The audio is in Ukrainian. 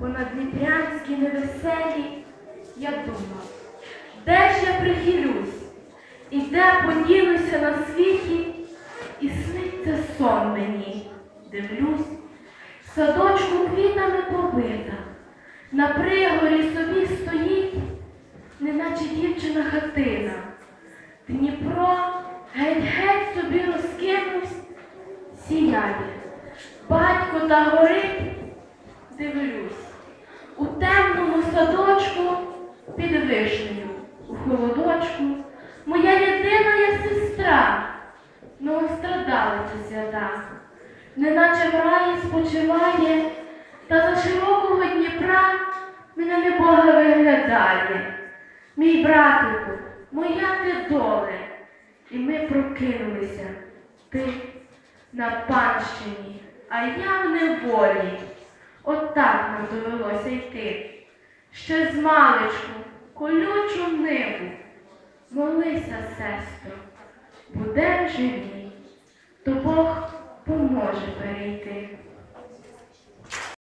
понад Дніпрянські невеселі, я думав, де ж я прихилюсь, і де подінуся на світі, і сниться сон мені, дивлюсь, в садочку квітами побита, на пригорі собі стоїть, неначе дівчина хатина. Дніпро геть-геть собі розкинувсь, сіяє. Батько та горить, садочку під вишнею, у холодочку, моя єдина я сестра, новострадалиця свята, неначе в раї спочиває, та за широкого Дніпра мене небога виглядає. Мій братику, моя ти доле, і ми прокинулися. Ти на панщині, а я в неволі. Отак нам довелося йти. Ще з маличку, колючу ниву. Молися, сестро, будем живі,